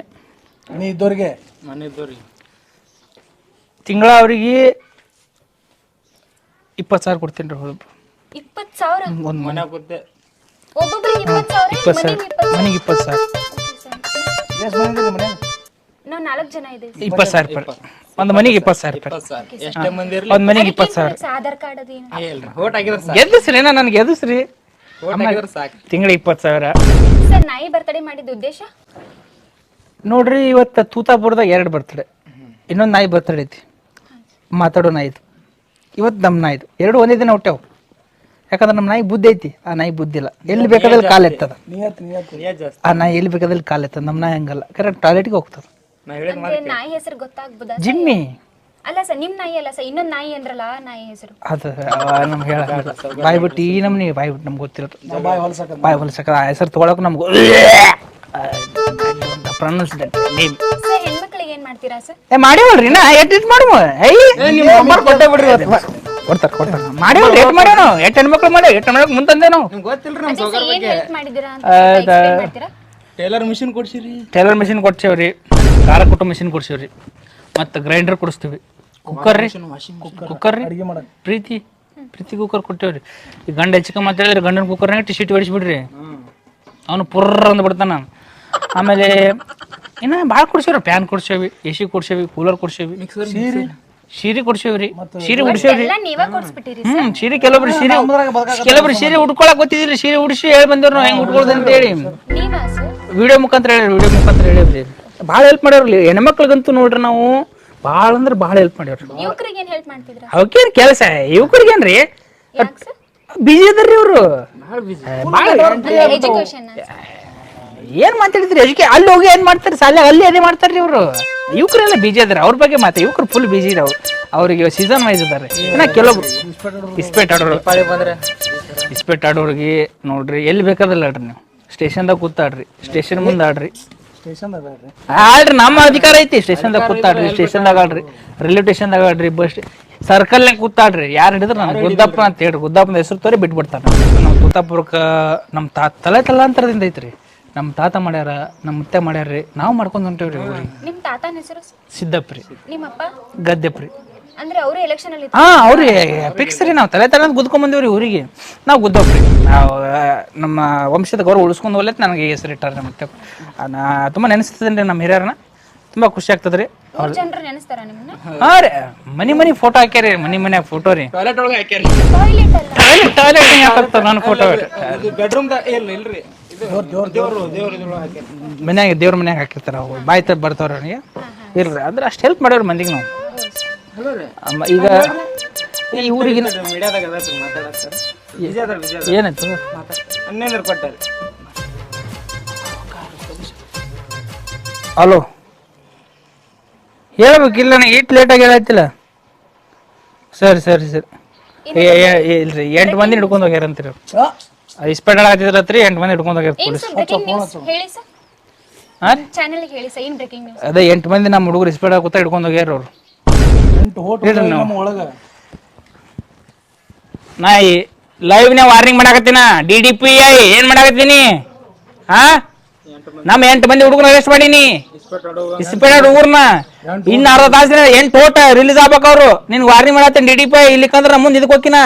ನೀ ಇದ್ದವ್ರಿಗೆ ಮನೆ ಇದ್ದವ್ರಿಗೆ ತಿಂಗಳ ಅವ್ರಿಗೆ ಇಪ್ಪತ್ತು ಸಾವಿರ ಕೊಡ್ತೀನಿ ರೀ ಹೌದು ಇಪ್ಪತ್ತು ಸಾವಿರ? ಒಂದು ಮನೆ. ಒಬ್ಬೊಬ್ರಿಗೆ ಇಪ್ಪತ್ತು ಸಾವಿರ? ಇಪ್ಪತ್ತು ಸಾವಿರ. ಮನೆಗೆ ಇಪ್ಪತ್ತು ಸಾವಿರ? ಎಷ್ಟು ಮನ್ಯಾಗ ನಾವು ನಾಲ್ಕು ಜನ ಇದ್ದೀವಿ. ಇಪ್ಪತ್ತು ಸಾವಿರ ರೂಪಾಯಿ. ಒಂದು ಮನೆಗೆ ಇಪ್ಪತ್ತು ಸಾವಿರ ರೂಪಾಯಿ. ಎಷ್ಟೇ ಮಂದಿ ಇರ್ಲಿ? ಒಂದು ಮನೆಗೆ ಇಪ್ಪತ್ತು ಸಾವಿರ. ಆಧಾರ್ ಕಾರ್ಡ್ ಅದೇನು ಇಲ್ಲ ಸಾಕು. ಗೆಲ್ಲಿಸ್ರಿ ನಾ ನನಗೆ ಗೆದ್ದಿಸ್ರಿ ಹಾಕಿದ್ರೆ ಸಾಕು. ತಿಂಗಳ ಇಪ್ಪತ್ತು ಸಾವಿರ. ಸರ್ ನಾಯಿ ಬರ್ತಡೇ ಮಾಡಿದ ಉದ್ದೇಶ? ನೋಡ್ರಿ ಇವತ್ತು ತೂತಾಪುರದಾಗ ಎರಡು ಬರ್ತಡೆ. ಇನ್ನೊಂದು ನಾಯಿ ಬರ್ತಡೆ ಐತಿ. ಮಾತಾಡೋ ನಾಯಿದು ಇವತ್ತು ನಮ್ಮ ನಾಯಿದು ಎರಡು ಒಂದೇ ದಿನ ಹುಟ್ಟ್ಯಾವ ಯಾಕಂದ್ರೆ ನಮ್ಮ ನಾಯಿ ಬುದ್ಧಿ ಐತಿ. ಆ ನಾಯಿ ಬುದ್ಧಿ ಇಲ್ಲ. ಎಲ್ಲಿ ಬೇಕಾದಲ್ಲಿ ಕಾಲು ಎತ್ತದ. ನೀಯೇ ಆ ನಾಯಿ ಎಲ್ಲಿ ಬೇಕಾದಲ್ಲಿ ಕಾಲು ಎತ್ತದ. ನಮ್ಮ ನಾಯಿ ಹಂಗಲ್ಲ. ಕರೆಕ್ಟ್ ಟಾಯ್ಲೆಟ್ಗೆ ಹೋಗ್ತದ. ಅಂದ್ರೆ ನಾಯಿ ಹೆಸರು ಗೊತ್ತಾಗ್ಬೋದಾ ಜಿಮ್ಮಿ. ಅಲ್ಲ ಸರ್ ನಿಮ್ ನಾಯಿ ಅಲ್ಲ ಸರ್. ಇನ್ನೊಂದು ನಾಯಿ ಅಂದ್ರಲ್ಲ ಆ ನಾಯಿ ಹೆಸರು. ಅದು ನಮ್ಗೆ ಹೇಳ ಬಾಯ್ ಬಿಟ್ಟು ಈ ನಮ್ನಿ ಬಾಯ್ ಬಿಟ್ಟು ನಮ್ಗೆ ಗೊತ್ತಿರೋದು. ಬಾಯ್ ಹೊಲ್ಸಕ ಬಾಯ್ ಹೊಲಸಕ ಆ ಹೆಸರು ತೊಗೊಳಕ್ ನಮ್ಗೆ ಪ್ರೊನೌನ್ಸ್ ನೇಮ್ ಸರ್ ಹೆಣ್ಮಕ್ಳಿಗೆ ಏನ್ ಮಾಡ್ತೀರಾ ಸರ್? ಏ ಮಾಡಿವಲ್ರಿ ನಾ ಎಟ್ ಇಟ್ ಮಾಡುವ? ಐ ನಿಮ್ಮ ನಂಬರ್ ಕೊಟ್ಟೆ ಬಿಡ್ರಿ ಕೊಡ್ತಾರ ಕೊಡ್ತಾರ. ಮಾಡಿವಲ್ರಿ ಎಟ್ ಮಾಡ್ಯಾವ ಎಟ್ ಹೆಣ್ಮಕ್ಳು ಮಾಡಿ ಎಟ್ ಹೆಣ್ಮಕ್ಳು ಮುಂತಂದೆ ನಾವು. ನಿಮ್ಗೆ ಗೊತ್ತಿಲ್ರಿ ನಮ್ಮ ಅದೇ ಸರ್ ಏನ್ ಹೆಲ್ಪ್ ಮಾಡಿದ್ದೀರಾ ಅಂತ ಅದ- explain ಮಾಡ್ತೀರಾ? ಟೇಲರ್ ಮಿಷಿನ್ ಕೊಡ್ಸಿರಿ. ಟೈಲರ್ ಮಿಷಿನ್ ಕೊಡ್ಸೇವ್ರಿ ಖಾರ ಕುಟ್ಟು ಮಿಷಿನ್ ಕೊಡ್ಸೇವ್ರಿ ಮತ್ತು ಗ್ರೈಂಡರ್ ಕೊಡಿಸ್ತೀವಿ. ಕುಕ್ಕರ್ ರೀ ಕುಕ್ಕರ್ ರೀ. ಪ್ರೀತಿ ಪ್ರೀತಿ ಕುಕ್ಕರ್ ಕೊಟ್ಟೇವ್ರಿ. ಈ ಗಂಡ ಹೆಚ್ಚಿಗೆ ಮಾತಾಡಿದ್ರೆ ಗಂಡನ ಕುಕ್ಕರ್ನಾಗ ಟಿ ಶೀಟ್ ಹೊಡಿಸ್ಬಿಡ್ರಿ. ಅವನು ಪುರ್ರ ಅಂದ್ಬಿಡ್ತಾನ. ಆಮೇಲೆ ಇನ್ನ ಭಾಳ ಕೊಡ್ಸೇವ್ರಿ ಫ್ಯಾನ್ ಕೊಡ್ಸೇವಿ ಎ ಸಿ ಕೊಡ್ಸೇವಿ ಕೂಲರ್ ಕೊಡ್ಸೇವಿ. ಸೀರೆ ಕೊಡ್ಸೇವ್ರಿ ಸೀರೆ ಉಡ್ಸೇವ್ರಿ. ಎಲ್ಲ ನೀವೇ ಕೊಡ್ಸ್ಬಿಟ್ಟಿರಿ ಹ್ಮ್ ಸೀರೆ ಕೆಲವೊಬ್ರು ಸೀರೆ ಕೆಲವೊಬ್ರು ಸೀರೆ ಉಡ್ಕೊಳಕ್ ಗೊತ್ತಿದ್ರಿ ಸೀರೆ ಉಡ್ಸಿ ಹೇಳಿ ಬಂದವ್ರು ನಾವು ಹೆಂಗ್ ಉಟ್ಕೊಳ್ದು ಅಂತ ಹೇಳಿ. ನೀವಾ ಸರ್? ವಿಡಿಯೋ ಮುಖಾಂತರ ಹೇಳಿ ವಿಡಿಯೋ ಮುಖಾಂತರ ಹೇಳಿವ್ರಿ. ಭಾಳ ಹೆಲ್ಪ್ ಮಾಡ್ಯಾವ್ರಿ ಹೆಣ್ಮಕ್ಳಿಗಂತೂ ನೋಡ್ರಿ ನಾವು ಭಾಳ ಅಂದ್ರೆ ಭಾಳ ಹೆಲ್ಪ್ ಮಾಡ್ಯಾವ್ರಿ. ಯುವಕರಿಗೆ ಏನ್ ಹೆಲ್ಪ್ ಮಾಡ್ತಿದ್ರ? ಅವಕ್ಕೇನ್ ಕೆಲಸ ಯುವಕರಿಗೇನ್ರಿ ಸರ್? ಬಿಜಿ ಅದಾರ್ರಿ ಇವ್ರು. ಭಾಳ ಏನ್ ಮಾತಾಡಿದ್ರಿ? ಎಜುಕೇ ಅಲ್ಲಿ ಹೋಗಿ ಏನ್ ಮಾಡ್ತಾರೆ? ಸಾಲ ಅಲ್ಲಿ ಅದೇ ಮಾಡ್ತಾರ್ರಿ ಇವರು. ಯುವಕರೆಲ್ಲ ಬಿಜಿ ಅದಾರ ಅವ್ರ ಬಗ್ಗೆ ಮಾತಾ ಯುವಕರು ಫುಲ್ ಬಿಜಿ ಇದಾವೆ. ಅವ್ರಿಗೆ ಸೀಸನ್ ವೈಸ್ ಇದಾರೆ. ಇನ್ನ ಕೆಲವೊಬ್ರು ಇಸ್ಪೆಟ್ ಆಡೋರು. ಇಸ್ಪೆಟ್ ಆಡೋರ್ಗೆ ನೋಡ್ರಿ, ಎಲ್ಲಿ ಬೇಕಾದಲ್ಲ ಆಡ್ರಿ ನೀವು? ಸ್ಟೇಷನ್ದಾಗ ಕೂತಾಡ್ರಿ. ಸ್ಟೇಷನ್ ಮುಂದೆ ಆಡ್ರಿ. ಆಡ್ರಿ, ನಮ್ಮ ಅಧಿಕಾರ ಐತಿ. ಸ್ಟೇಷನ್ದಾಗ ಕೂತಾಡ್ರಿ ಸ್ಟೇಷನ್ದಾಗ ಆಡ್ರಿ. ರೈಲ್ವೆ ಸ್ಟೇಷನ್ದಾಗ ಆಡ್ರಿ ಬಸ್ ಸರ್ಕಲ್ನಾಗ ಕೂತಾಡ್ರಿ. ಯಾರು ಹಿಡಿದ್ರೆ ನಾನು ಗುದ್ದಪ್ಪ ಅಂತ ಹೇಳಿ ಗುದ್ದಪ್ಪನ ಹೆಸರು ತೋರಿ ಬಿಟ್ಬಿಡ್ತಾರೆ ನಮ್ಮ ಗುದ್ದಪ್ಪ ನಮ್ಮ ತಾ ತಲೆ ತಲಾಂತರದಿಂದ ಐತ್ರಿ. ನಮ್ಮ ತಾತ ಮಾಡ್ಯಾರ ನಮ್ಮ ಮುತ್ತೆ ಮಾಡ್ಯಾರ್ರಿ ನಾವು ಮಾಡ್ಕೊಂಡು ಹೊಂಟೇವ್ರಿ ಊರಿಗೆ. ನಿಮ್ ತಾತನ ಹೆಸರು? ಸಿದ್ದಪ್ರಿ ನಿಮ್ಮಪ್ಪ? ಗದ್ದೆಪ್ರಿ ಅಂದ್ರೆ ಅವರು ಎಲೆಕ್ಷನ್ ಅಲ್ಲಿ ಹಾ ಅವ್ರಿ ಫಿಕ್ಸ್ ರೀ ನಾವು ತಲೆ ತಲೆ ಗುದ್ಕೊಂಡ್ ಬಂದೇವ್ರಿ ಊರಿಗೆ. ನಾವು ಗುದ್ದೋಗ್ರಿ ನಾವು ನಮ್ಮ ವಂಶದ ಗೌರವ ಉಳಿಸ್ಕೊಂಡು ಹೋಗ್ಲತ್ ನನಗೆ ಹೆಸರು ಇಟ್ಟಾರ ಮತ್ತೆ ನಾ ತುಂಬಾ ನೆನೆಸ್ತದೇನ್ರಿ ನಮ್ಮ ಹಿರಿಯರನ್ನ. ತುಂಬಾ ಖುಷಿ ಆಗ್ತದ್ರಿ ಜನರು ನೆನೆಸ್ತಾರ ನಿಮ್ಮನ್ನ? ಹಾ ರೀ ಮನಿ ಮನಿ ಫೋಟೋ ಹಾಕ್ಯಾರಿ ಮನಿ ಮನ್ಯಾಗ ಫೋಟೋ ರೀ. ಟಾಯ್ಲೆಟ್ ಒಳಗೆ ಹಾಕ್ಯಾರಿ ಟಾಯ್ಲೆಟ್ ಹಾಕ್ತಾರ ನನ್ನ ಫೋಟೋ ಬೆಡ್ರೂಮ್ ಇಲ್ರಿ. ಮನ್ಯಾಗ ದೇವ್ರ ಮನ್ಯಾಗ ಹಾಕಿರ್ತಾರ ಅವು ಬಾಯ್ ತಪ್ಪ ಬರ್ತಾವ್ರ ಅವ್ರಿಗೆ. ಇಲ್ರಿ ಅಂದ್ರೆ ಅಷ್ಟು ಹೆಲ್ಪ್ ಮಾಡ್ಯಾವ್ರಿ ಮಂದಿಗೆ ನಾವು. ಅಮ್ಮ, ಈಗ ಈ ಊರಿಗೆ ಮೀಡಿಯಾದಾಗ ಅದ ಸರ್ ಮಾತಾಡಕ್ ಸರ್. ವಿಜಯ ಅದ ವಿಜಯ ಅದ ಏನಾಯ್ತು ಕೊಟ್ಟಾರೆ. ಹಲೋ. ಹೇಳ್ಬೇಕಿಲ್ಲ ನನಗೆ ಇಟ್ಟು ಲೇಟಾಗಿ ಹೇಳತ್ತಿಲ್ಲ ಸರಿ ಸರಿ ಸರಿ. ಏ, ಏ, ಏ, ಇಲ್ರಿ ಎಂಟು ಮಂದಿ ಹಿಡ್ಕೊಂಡು ಹೋಗ್ಯಾರ ಅಂತೀರಿ ಇಸ್ಪೆಟ್ ಆಗತ್ತಿದ್ರತ್ರಿ ಎಂಟು ಮಂದಿ ಹಿಡ್ಕೊಂಡ್ ಹೋಗ್ಯಾರ ಏನ್ ಪೊಲೀಸ್ ಸರ್ ಬ್ರೇಕಿಂಗ್ ನ್ಯೂಸ್ ಹೇಳಿ ಸರ್. ಹಾಂ ರೀ? ಚಾನೆಲ್ ಹೇಳಿ ಸರ್ ಏನ್ ಬ್ರೇಕಿಂಗ್ ನ್ಯೂಸ್ ಅದೇ ಎಂಟು ಮಂದಿ ನಮ್ಮ ಹುಡುಗರು ಇಸ್ಪೆಟ್ ಆಗುತ್ತಾ ಹಿಡ್ಕೊಂಡ್ ಹೋಗ್ಯಾರ ಅವ್ರು. ಎಂಟು ಹೋಟೆಲ್ ನಮ್ಮ ಒಳಗ. ನಾ ಈ ಲೈವ್ನೇ ವಾರ್ನಿಂಗ್ ಮಾಡಾಕತ್ತೀನ? ಡಿ ಡಿ ಪಿ ಐ ಏನ್ ಮಾಡಾಕತ್ತೀನಿ? ಹಾ? ನಮ್ಮ ಎಂಟು ಮಂದಿ ಹುಡುಗರು ಅರೆಸ್ಟ್ ಮಾಡೀನಿ. ಇಸ್ಪೇಟ್ ಹುಡುಗರ್ನ ಇನ್ನ ಅರ್ಧ ತಾಸಿನ ಎಂಟು ಓಟ ರಿಲೀಸ್ ಆಗ್ಬೇಕು ಅವ್ರು. ನಿನ್ ವಾರ್ನಿಂಗ್ ಮಾಡತ್ತೀನಿ ಡಿ ಡಿ ಪಿ ಐ ಇಲ್ಲಿಕಂದ್ರ ಮುಂದೆ ಇದಕ್ಕೆ ಹೋಗಿನ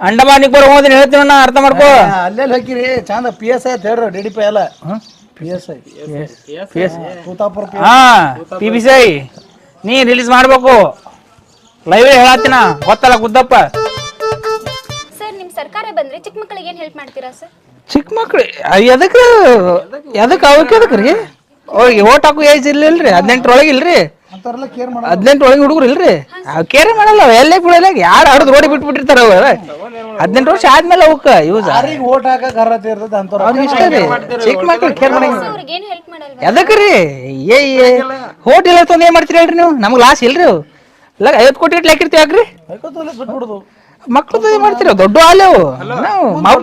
ಅಂಡಮಾನ್ ಬರೋ ಹೋದ್ರೆ ಹೇಳ್ತೀನಣ್ಣ ಅರ್ಥ ಮಾಡ್ಕೋ. ಅಲ್ಲೇ ಹಾಕಿರಿ ಚಂದ ಪಿ ಎಸ್ ಐ ಅಂತ ಹೇಳ್ರಿ ಡಿ ಡಿ ಪಿ ಎಲ್ಲ. ಪಿ ಎಸ್ ಐ ಪಿ ಹಾ ಪಿ ಬಿ ಸಿ ಐ ನೀ ರಿಲೀಸ್ ಮಾಡ್ಬೇಕು. ಲೈವ್ ಹೇಳತ್ತಿನ ಗೊತ್ತಲ್ಲ ಗುದ್ದಪ್ಪ. ಸರ್ ನಿಮ್ಮ ಸರ್ಕಾರ ಬಂದ್ರೆ ಚಿಕ್ಕ ಮಕ್ಕಳಿಗೆ ಏನ್ ಹೆಲ್ಪ್ ಮಾಡ್ತೀರಾ ಸರ್? ಚಿಕ್ಕ ಮಕ್ಳು ಎದಕ್ ಎದಕ್ ಅವಕ್ಕೆ ಎದಕ್ಕೆ ರೀ? ಅವ್ರಿಗೆ ಓಟ್ ಹಾಕೋ ಏಜ್ ಇರ್ಲಿಲ್ರಿ ಹದಿನೆಂಟರೊಳಗೆ ಇಲ್ರಿ? ಅಂತಾರಲ್ಲ ಕೇರ್ ಮಾಡ ಹದಿನೆಂಟರೊಳಗೆ ಹುಡುಗರು ಇಲ್ರಿ? ಕೇರ್ ಕೇರೆ ಮಾಡಲ್ಲ ಅವ್ ಎಲ್ಲೇ ಬಿಡಲ್ಲ ಯಾರು ಹಡ್ದು ರೋಡಿ ಬಿಟ್ಬಿಟ್ಟಿರ್ತಾರ ಅವ ಹದಿನೆಂಟು ವರ್ಷ ಆದ್ಮೇಲೆ ಅವಕ್ಕ ಯೂಸ್ ಯಾರಿಗೆ ಓಟ್ ಹಾಕಕ್ ಅರ್ಹತೆ ಇರ್ತದೆ ಅಂತವ್ರ ಅವ್ರಿಗೆ ಇಷ್ಟ ರೀ. ಚಿಕ್ಕ ಮಕ್ಳು ಕೇರ್ ಮಾಡಂಗ ಅವ್ರಿಗೆ ಹೆಲ್ಪ್ ಮಾಡಲ್ವಾ? ಎದಕ್ ರೀ? ಏ ಹೋಟ್ ಇಲ್ಲ ತಂದು ಏನ್ ಮಾಡ್ತೀರಿ ಹೇಳ್ರಿ ನೀವು? ನಮ್ಗೆ ಲಾಸ್ ಇಲ್ರಿ ಅವು. ಇಲ್ಲ ಐವತ್ತು ಕೋಟಿ ಇಟ್ಲಿ ಹಾಕಿರ್ತೀವಿ ಯಾಕ್ರಿ? ಬಿಟ್ಬಿಡುದು ಮಕ್ಳು ಏನ್ ಮಾಡ್ತೀರಿ ದೊಡ್ಡ ಆಲೆ ಅವು. ನಾವು ಮಾವ್-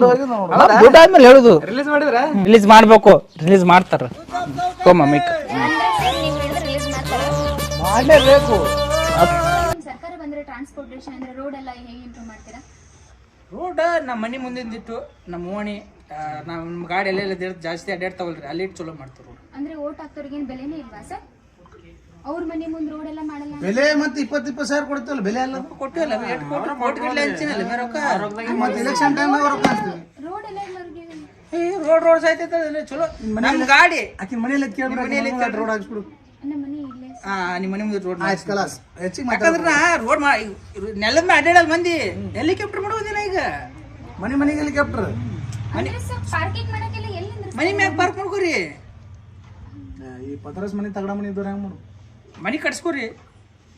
ಮಾವ್ ದೊಡ್ಡ ಆದ್ಮೇಲೆ ಹೇಳುದು. ರಿಲೀಸ್ ಮಾಡಿದ್ರ? ರಿಲೀಸ್ ಮಾಡ್ಬೇಕು. ರಿಲೀಸ್ ಮಾಡ್ತಾರ ಅಂದ್ರೆ ಮಾಡ್ಲೇಬೇಕು ನಿಮ್ ಸರ್ಕಾರ ಬಂದ್ರೆ ಟ್ರಾನ್ಸ್ಪೋರ್ಟೇಷನ್ ಅಂದ್ರೆ ರೋಡ್ ಎಲ್ಲ ಹೇಗೆ ಇಂಪ್ರೂವ್ ಮಾಡ್ತೀರಾ? ರೋಡ್ ನಮ್ಮ ಮನೆ ಮುಂದಿಂದಿತ್ತು. ನಮ್ಮ ಓಣಿ ನಾವ್ ನಮ್ಮ ಗಾಡಿ ಎಲ್ಲೆಲ್ಲ ಜಾಸ್ತಿ ಅಡ್ಡಾಡ್ತಾವಲ್ರಿ ಅಲ್ಲಿ ಇಟ್ಟು ಚಲೋ ಮಾಡ್ತಾರೆ ಅಂದ್ರೆ ಓಟ್ ಹಾಕ್ತವ್ರಿಗೆ ಏನು ಬೆಲೆನೇ ಇಲ್ವಾ ಸರ್? ಅವ್ರ ಮನೆ ಮುಂದೆ ರೋಡ್ ಎಲ್ಲ ಮಾಡಲ್ಲ ಬೆಲೆ ಮತ್ತೆ ಇಪ್ಪತ್ತು ಇಪ್ಪತ್ತು ಸಾವಿರ ಕೊಡ್ತಲ್ಲ ಬೆಲೆ ಎಲ್ಲ? ಕೊಟ್ಟಿಲ್ಲ ಎಷ್ಟು ಕೊಟ್ಟು ಕೊಟ್ಟಿಲ್ಲ ಹಂಚಿನಲ್ಲ ಮೇ ರೊಕ್ಕ? ಮತ್ತೆ ಎಲೆಕ್ಷನ್ ಟೈಮ್ ರೊಕ್ಕ ಹಾಕ್ತೀವಿ. ರೋಡ್ ಎಲ್ಲ ಎಲ್ಲರಿಗೆ ಏ ರೋಡ್ ರೋಡ್ ಸಾಯ್ತೈತೆ ಚಲೋ. ನಮ್ಮ ಗಾಡಿ. ಆಕಿ ಮನೆಯಲ್ಲಿ ಕೇಳಿ ಮನೆಯಲ್ಲಿ ರೋಡ್ ಹಾಕ್ಸ್ಬಿಡು. ನಮ್ಮ ಮನೆ ಮನೆ ಮುಂದೆ ರೋಡ್ ಆಯ್ತು ಕಲಾಸ್ ಹೆಚ್ಚಿಗೆ ಯಾಕಂದ್ರೆ ರೋಡ್ ಮಾ ನೆಲದ ಮೇಲೆ ಅಡ್ಡಾಡಲ್ಲ ಮಂದಿ. ಹೆಲಿಕಾಪ್ಟರ್ ಮಾಡೋದಿಲ್ಲ ಈಗ. ಮನೆ ಮನೆಗೆ ಹೆಲಿಕಾಪ್ಟರ್. ನಿಂದ್ರಿಸ್ತಾರೆ? ಮನಿ ಮ್ಯಾಗ ಪಾರ್ಕ್ ಮಾಡ್ಕೋರಿ. ಈ ಪತ್ರಸ್ ಮನೆ ತಗಡ ಮನೆ ಇದ್ದವ್ರು ಹೆಂಗ್ ಮಾಡು ಮನಿ ಕಟ್ಸ್ಕೋರಿ.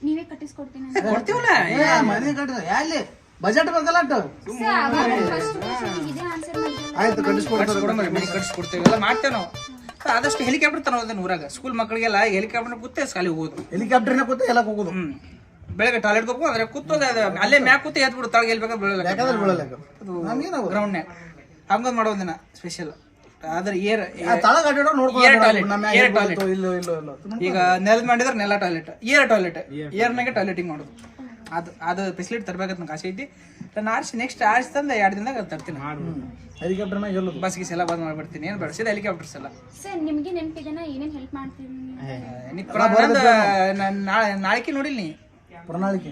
ನೀವೇ ಕಟ್ಟಿಸ್ಕೊಡ್ತೀನಿ ಕೊಡ್ತೀವಲ್ಲ? ಏ, ಮನೆ ಎಲ್ಲಿ ಬಜೆಟ್ ಬೇಕಲ್ಲ. ಆಯ್ತು ಕಟ್ಟಿಸ್ಕೊಡ್ತಾರೆ ಮನಿ ಕಟ್ಸ್ಕೊಡ್ತೇವೆ ಎಲ್ಲ ಮಾಡ್ತೇವೆ ನಾವು. ಆದಷ್ಟು ಹೆಲಿಕಾಪ್ಟರ್ ತರೋದನ್ನ ಊರಾಗ ಸ್ಕೂಲ್ ಮಕ್ಕಳಿಗೆಲ್ಲ ಹೆಲಿಕಾಪ್ಟರ್ ಕೂತೆ ಶಾಲೆಗೆ ಹೋಗುದು. ಹೆಲಿಕಾಪ್ಟರ್ನ ಕೂತೆ ಎಲ್ಲ ಹೋಗೋದು? ಹ್ಮ್. ಬೆಳಗ್ಗೆ ಟಾಯ್ಲೆಟ್ ಹೋಗ್ಬೋದು ಅದ್ರ ಕೂತೋದ ಅಲ್ಲೇ ಮ್ಯಾಕ್ ಕೂತೆ ಎದ್ದು ಬಿಡು ತಳಗೆ ಬೀಳಲ್ಲ. ಗ್ರೌಂಡ್ನ್ಯಾಗ ಹಂಗೊಂದು ಮಾಡೋದಿನ ಸ್ಪೆಷಲ್ ಆದ್ರೆ ಏರ್ ತಳಗ ಅಡ್ಡಾಡೋ ಈಗ ನೆಲದ ಮಾಡಿದ್ರೆ ನೆಲ ಟಾಯ್ಲೆಟ್ ಏರ್ ಟಾಯ್ಲೆಟ್ ಏರ್ನಾಗೆ ಟಾಯ್ಲೆಟಿಂಗ್ ಮಾಡೋದು. ಅದು ಅದು ಫೆಸಿಲಿಟಿ ತರಬೇಕಂತ ನಂಗೆ ಆಸೆ ಐತಿ. ನಾನು ಆರಿಸಿ ನೆಕ್ಸ್ಟ್ ಆರಿಸಿ ತಂದು ಎರಡು ದಿನದಾಗ ಅದ್ ತರ್ತೀನಿ. ಹೆಲಿಕಾಪ್ಟರ್ನ ಎಲ್ಲ ಬಸ್ ಗೀಸ್ ಎಲ್ಲ ಬಂದ್ ಮಾಡ್ಬಿಡ್ತೀನಿ. ಏನು ಬೇಡ ಸೀದಾ ಹೆಲಿಕಾಪ್ಟರ್ಸ್ ಎಲ್ಲ. ಸರ್ ನಿಮಗೆ ನೆನಪಿದೆನಾ ಏನೇನ್ ಹೆಲ್ಪ್ ಮಾಡ್ತೀನಿ ನೀ ಪ್ರಣಾಳಿಕೆ ನಾಳೆ ನಾಳೆಗೆ ನೋಡಿಲ್ಲ ನೀ? ಪ್ರಣಾಳಿಕೆ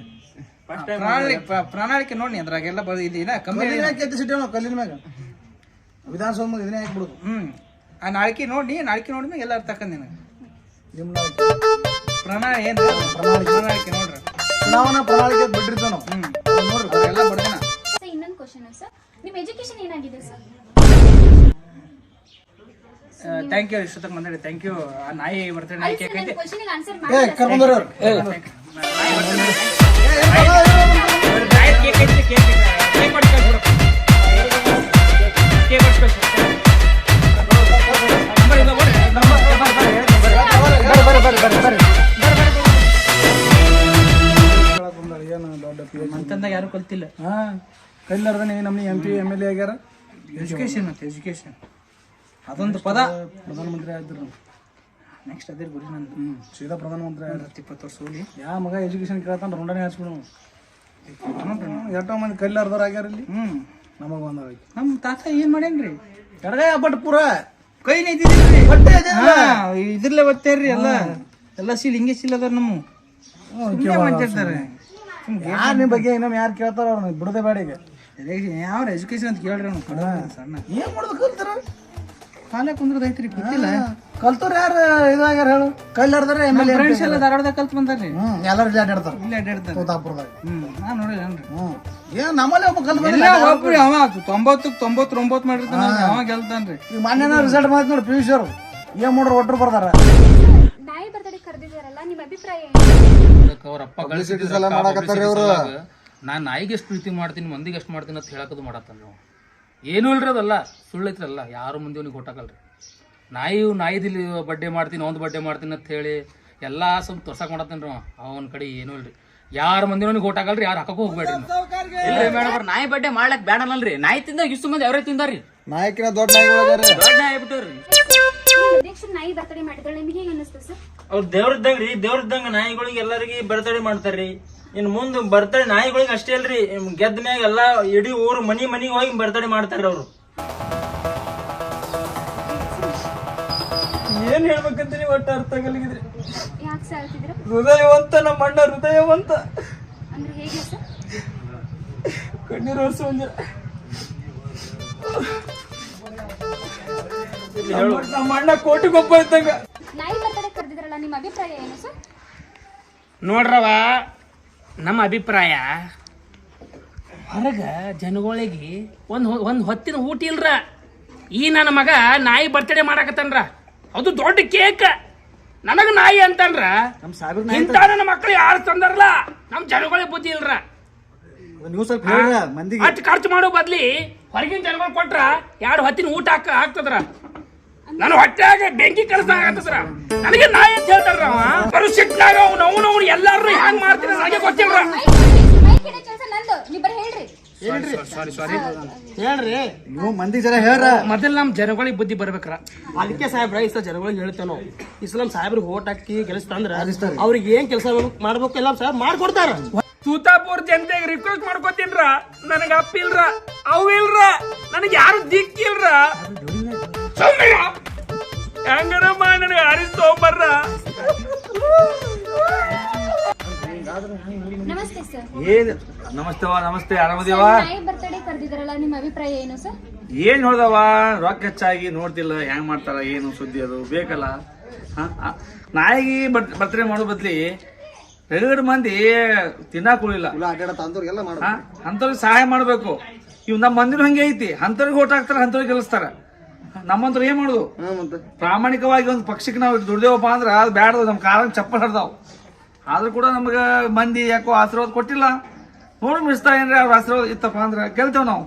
ಪ್ರಣಾಳಿಕೆ ಪ್ರ- ಪ್ರಣಾಳಿಕೆ ನೋಡಿ ಅದ್ರಾಗೆಲ್ಲ ಬರ್ ಇದೀನ ಕಮ್ಮಿ ಕಲ್ಲಿನ ಮ್ಯಾಗ ಮ್ಯಾಗ. ವಿಧಾನಸೌಧ ಮ್ಯಾಗ ಇದನ್ನೇ ಹಾಕ್ಬಿಡುದು ಹ್ಮ್. ಆ ನಾಳಿಕೆ ನೋಡಿ ನಾಳಿಕೆ ನೋಡಿದ್ಮೇಲೆ ಎಲ್ಲ ತಕ್ಕಂದ್ ನಿನಗೆ. ನಿಮ್ಮ ನಾಳಿಕೆ. ಪ್ರಣಾಳ ಏನು? ಪ್ರಣಾಳಿಕೆ ನೋಡ್ರಿ. ಚುನಾವಣಾ ಪ್ರಣಾಳಿಕೆ ಬಿಟ್ಟಿರ್ತಾವ ನಾವು ನೋಡ್ರಿ ಬರ್ದಿನ ಸರ್ ಇನ್ನೊಂದು ಕ್ವಶನ್ ಸರ್ ನಿಮ್ಮ ಎಜುಕೇಶನ್ ಏನಾಗಿದೆ ಸರ್ ಥ್ಯಾಂಕ್ ಯು ಇಷ್ಟೊತ್ತಕ್ಕೆ ಬಂದಿರಿ ಥ್ಯಾಂಕ್ ಯು ಆ ನಾಯಿ ಬರ್ತೇನೆ ನಾಯಿ ಕೇಕ್ ಐತೆ ಆನ್ಸರ್ ಏ ಮಾಡಿ ಕರ್ಕೊಂಡ್ಬರ್ರಿ ಅವ್ರು. ನಾಯಿ ಕೇಕ್ ಐತಿ ಕೇಕ್ ಕೇಕ್. ನಂಬರ್ ಇದೆ. ನಂಬರ್- ನಂಬರ್ ಬರ್ರಿ. ಬರ್ರಿ ಬರ್ರಿ ಬರ್ರಿ ಬರ್ರಿ ಮಂತಂದಾಗ ಯಾರು ಕಲ್ತಿಲ್ಲ. ಹಾ ಕೈಲಾರ್ದ ನೀವು ನಮ್ಮ M P M L A ಆಗ್ಯಾರ? ಎಜುಕೇಶನ್ ಅಂತ ಎಜುಕೇಶನ್ ಅದೊಂದು ಪದ ಪ್ರಧಾನಮಂತ್ರಿ ಆದ್ರು ನೆಕ್ಸ್ಟ್ ಅದೇ ಗುರಿ ನಂದು. ಹ್ಮ್ ಸೀದಾ ಪ್ರಧಾನಮಂತ್ರಿ ಆದ್ರು. ಹತ್ತು ಇಪ್ಪತ್ತು ವರ್ಷ ಹೋಗಿ ಯಾ ಮಗ ಎಜುಕೇಶನ್ ಕೇಳ್ತಾನ ರುಂಡನೇ ಹಚ್ಬಿಡು. ಎಷ್ಟೋ ಮಂದಿ ಕೈಲಾರ್ದವ್ರು ಆಗ್ಯಾರ ಇಲ್ಲಿ. ಹ್ಞೂ ನಮಗ ಬಂದವ ನಮ್ಮ ತಾತ ಏನು ಮಾಡೇನ್ರಿ ಎಡಗೈ ಬಟ್ ಪೂರ. ಕೈ ನಿಂತಿದ್ರಿ ಬಟ್ಟೆ ಇದೆ ಇದ್ರಲ್ಲೇ ಬರ್ತೇರಿ ಎಲ್ಲ. ಎಲ್ಲ ಸೀಲ್ ಹಿಂಗೆ ಸೀಲ್ ಅದಾರ ನಮ್ಮ. ಮಾತಾಡ್ತಾರೆ. ಯಾರ ನಿಮ್ ಬಗ್ಗೆ ಇನ್ನೊಮ್ಮೆ ಯಾರು ಕೇಳ್ತಾರ ಅವ್ರನ್ನ ಬಿಡದೆ ಬೇಡ ಈಗ ಯಾವ ಎಜುಕೇಶನ್ ಅಂತ ಕೇಳ್ರಿ ಅವ್ನು ಕಡ ಸಣ್ಣ. ಏನ್ ಮಾಡೋದು ಕಲ್ತಾರ ಕಾಲೇ ಕುಂದ್ರದ ಐತ್ರಿ ಗೊತ್ತಿಲ್ಲ. ಕಲ್ತವ್ರ ಯಾರು? ಇದಾಗ್ಯಾರ ಹೇಳು. ಕೈಲಾರ್ದಾರ ಎಂ ಎಲ್ ಎ ಫ್ರೆಂಡ್ಸ್ ಎಲ್ಲ ಧಾರವಾಡದಾಗ ಕಲ್ತು ಬಂದಾರ್ರಿ. ಎಲ್ಲರೂ ಅಡ್ಡಾಡ್ತಾರ ಇಲ್ಲಿ ಅಡ್ಡಾಡ್ತಾರೆ ತೋತಾಪುರದಾಗ ಹ್ಞೂ ನಾನು ನೋಡಿಲ್ಲನ್ರಿ ಹ್ಞೂ ಏನು ನಮ್ಮಲ್ಲಿ ಒಬ್ಬ ಕಲ್ತು ಬಂದಿಲ್ಲ ಒಬ್ರಿ ಅವ ತೊಂಬತ್ತಕ್ಕೆ ತೊಂಬತ್ತೊಂಬತ್ತು ಮಾಡಿರ್ತಾನ ಅವ ಗೆಲ್ತಾನ್ರಿ. ಈಗ ಮೊನ್ನೆ ರಿಸಲ್ಟ್ ಮಾತು ನೋಡಿ ಪಿ ಯು ಏನು ಮಾಡ್ರು ಒಟ್ರು ಬರ್ದಾರ? ನಾಯಿ ಬರ್ತಡೆ ಕರೆದಿದ್ದಾರಲ್ಲ ನಿಮ್ಮ ಅಭಿಪ್ರಾಯ ಏನು? ಅವ್ರಪ್ಪ ನಾನು ನಾಯಿಗೆ ಎಷ್ಟು ಪ್ರೀತಿ ಮಾಡ್ತೀನಿ ಮಂದಿಗೆ ಎಷ್ಟು ಮಾಡ್ತೀನಿ ಅಂತ ಹೇಳಕ್ಕದು ಮಾಡತ್ತಾನ ನಾವು ಏನೂ ಇಲ್ರಿ ಅದಲ್ಲ ಸುಳ್ಳು ಐತ್ರಲ್ಲ ಯಾರು ಮಂದಿ ಅವ್ನಿಗೆ ಹೊಟ್ಟಾಕಲ್ರಿ. ನಾಯಿ ನಾಯಿದಿಲ್ಲಿ ಬಡ್ಡೆ ಮಾಡ್ತೀನಿ ಒಂದು ಬಡ್ಡೆ ಮಾಡ್ತೀನಿ ಅಂತ ಹೇಳಿ ಎಲ್ಲ ಸ್ವಲ್ಪ ತೋರ್ಸಕ್ ಮಾಡತ್ತಾನ ರೀ ಅವನ ಕಡೆ ಏನೂ ಇಲ್ರಿ. ಯಾರ ಮಂದಿ ಅವ್ನಿಗೆ ಹೊಟ್ಟಾಕಲ್ರಿ ಯಾರು ಹಾಕಕ್ಕೂ ಹೋಗ್ಬೇಡ್ರಿ ನೀವು. ಮೇಡಮ್ ನಾಯಿ ಬಡ್ಡೆ ಮಾಡ್ಲಕ್ ಬೇಡನಲ್ರಿ ನಾಯಿ ತಿಂದ ಇಷ್ಟು ಮಂದಿ ಅವರೇ ತಿಂದಾರಿ ನಾಯಕಿನ ದೊಡ್ಡ ನಾಯಿಗಳಾಗ್ಯಾರ ದೊಡ್ಡ ನಾಯಿ ಆಗ್ಬಿಟ್ಟವ್ರಿ ನಿಮ್ಮ ಅಧ್ಯಕ್ಷರು ನಾಯಿ ಬರ್ತಡೆ ಮಾಡಿದ್ರೆ ನಿಮಗೆ ಹೇಗೆ ಅನಿಸ್ತು ಸರ್? ಅವ್ರ ದೇವ್ರದ್ದಂಗ್ರಿ ದೇವ್ರದ್ದಂಗ ನಾಯಿಗಳಿಗೆ ಎಲ್ಲರಿಗೆ ಬರ್ತಡೆ ಮಾಡ್ತಾರ್ರಿ. ಇನ್ ಮುಂದ್ ಬರ್ತಡೆ ನಾಯಿಗಳಿಗೆ ಅಷ್ಟೇ ಅಲ್ರಿ ಗೆದ್ದ ಮ್ಯಾಗ ಎಲ್ಲಾ ಇಡೀ ಊರು ಮನಿ ಮನಿಗೆ ಹೋಗಿ ಬರ್ತಡೆ ಮಾಡ್ತಾರ್ರಿ ಅವ್ರು. ಏನ್ ಹೇಳ್ಬೇಕಂತೀನಿ ಒಟ್ಟ ಅರ್ಥ ಆಗಲಿಗಿದ್ರಿ? ಯಾಕೆ ಸರ್ ಹೇಳ್ತಿದ್ರ ಹೃದಯವಂತ ನಮ್ಮ ಅಣ್ಣ ಹೃದಯವಂತ. ಅಂದ್ರೆ ಹೇಗೆ ಸರ್? ಕಣ್ಣೀರು ವರ್ಷ ನಮ್ಮ ಅಣ್ಣ ಕೋಟಿಗೊಬ್ಬ ಇದ್ದಂಗ. ನಾಯಿ ಬರ್ತಡೆ ಕರೆದಿದ್ರಲ್ಲ ನಿಮ್ಮ ಅಭಿಪ್ರಾಯ ಏನು ಸರ್? ನೋಡ್ರವ ನಮ್ಮ ಅಭಿಪ್ರಾಯ ಹೊರಗ ಜನಗಳಿಗೆ ಒಂದು ಒಂದು ಹೊತ್ತಿನ ಊಟ ಇಲ್ರ? ಈ ನನ್ನ ಮಗ ನಾಯಿ ಬರ್ತಡೇ ಮಾಡಾಕತ್ತನ್ರ. ಅದು ದೊಡ್ಡ ಕೇಕ್. ನನಗ ನಾಯಿ ಅಂತನ್ರ. ಇಂಥ ನನ್ನ ಮಕ್ಳು ಯಾರು ತಂದರಲ್ಲ ನಮ್ಮ ಜನಗಳಿಗೆ ಬುದ್ಧಿ ಇಲ್ರ. ನೀವು ಸ್ವಲ್ಪ ಹೇಳ್ರ ಮಂದಿಗೆ. ಅಷ್ಟು ಖರ್ಚು ಮಾಡೋ ಬದ್ಲಿ ಹೊರಗಿನ ಜನಗಳು ಕೊಟ್ರ ಎರಡು ಹೊತ್ತಿನ ಊಟ ಹಾಕ ಹಾಕ್ತದ್ರ. ನನ್ನ ಹೊಟ್ಟೆಯಾಗ ಬೆಂಕಿ ಕೆಲಸ ಸರ. ನನಗೆ ನಾಯಿ ಅಂತ ಹೇಳ್ತಾರ ಅವ. ಬರು ಸಿಟ್ನಾಗ ಅವ್ನು ಅವ್ನು ಅವ್ನು ಎಲ್ಲಾರು ಹ್ಯಾಂಗ್ ಮಾಡ್ತೀನಿ ನನಗೆ ಗೊತ್ತಿಲ್ಲ ಹೇಳ್ರಿ. ಸಾರಿ ಸಾರಿ ಹೇಳ್ರಿ. ನೀವು ಮಂದಿ ಜನ ಹೇಳ್ರ. ಮೊದಲು ನಮ್ಮ ಜನಗಳಿಗೆ ಬುದ್ಧಿ ಬರ್ಬೇಕ್ರ. ಅದಕ್ಕೆ ಸಾಹೇಬ್ರ ಈ ಸಲ ಜನಗಳಿಗೆ ಹೇಳ್ತೇವೆ ನಾವು ಈ ಸಲ ಸಾಹೇಬ್ರಿಗೆ ಓಟ್ ಹಾಕಿ ಗೆಲ್ಸ್ತಂದ್ರ ಅವ್ರಿಗೆ ಏನ್ ಕೆಲಸ ಮಾಡ್ಬೇಕು ಎಲ್ಲ ಸಾಹೇಬ್ ಮಾಡ್ಕೊಡ್ತಾರ. ಸೂತಾಪುರ್ ಜನತೆಗೆ ರಿಕ್ವೆಸ್ಟ್ ಮಾಡ್ಕೋತೀನ್ರ? ನನಗೆ ಅಪ್ಪ ಇಲ್ರ ಅವು ಇಲ್ರ? ನನಗೆ ಯಾರು ದಿಕ್ಕಿಲ್ರ. ಹೆಂಗನ ಮಾಡಿ ನನಗೆ ಹರಿಸ್ ತಗೊಂಬರ್ರ. ನಮಸ್ತೆ ಸರ್. ಏನ್? ನಮಸ್ತೇವ ನಮಸ್ತೆ. ಆರಾಮದೇವ ನಾಯಿ ಬರ್ತಡೇ ಕರೆದಿದ್ರಲ್ಲ ನಿಮ್ಮ ಅಭಿಪ್ರಾಯ ಏನು ಸರ್? ಏನ್ ನೋಡ್ದವ ರೊಕ್ಕ ಹೆಚ್ಚಾಗಿ ನೋಡ್ತಿಲ್ಲ ಹೆಂಗ್ ಮಾಡ್ತಾರ ಏನು ಸುದ್ದಿ ಅದು ಬೇಕಲ್ಲ? ಹ? ಆ, ನಾಯಿಗೆ ಬರ್ತಡೇ ಮಾಡೋ ಬದ್ಲಿ ಎರಡು ಮಂದಿ ತಿನ್ನಾಕ್ ಉಳಿಲ್ಲ ಮಾಡ ಅಂತವ್ರಿಗೆ ಸಹಾಯ ಮಾಡ್ಬೇಕು. ಇವ್ ನಮ್ಮ ಮಂದಿನ ಹಂಗೆ ಐತಿ. ಅಂತವ್ರಿಗೆ ಓಟ್ ಹಾಕ್ತಾರ ಅಂತವ್ರಿಗೆ ಗೆಲ್ಲಿಸ್ತಾರ. ನಮ್ಮಂತ್ರ ಏನ್ ಮಾಡುದು? ಪ್ರಾಮಾಣಿಕವಾಗಿ ಒಂದು ಪಕ್ಷಕ್ಕೆ ನಾವು ದುಡ್ದೇವಪ್ಪ ಅಂದ್ರೆ ಅದು ಬ್ಯಾಡ ನಮ್ ಕಾಲ ಚಪ್ಪಲ್ ಹರ್ದಾವ್ ಆದ್ರೂ ಕೂಡ ನಮ್ಗ ಮಂದಿ ಯಾಕೋ ಆಶೀರ್ವಾದ ಕೊಟ್ಟಿಲ್ಲ. ನೋಡ್ ಮಿಸ್ತಾ ಏನ್ರಿ ಅವ್ರ ಆಶೀರ್ವಾದ ಇತ್ತಪ್ಪ ಅಂದ್ರೆ ಗೆಲ್ತೇವ್ ನಾವು.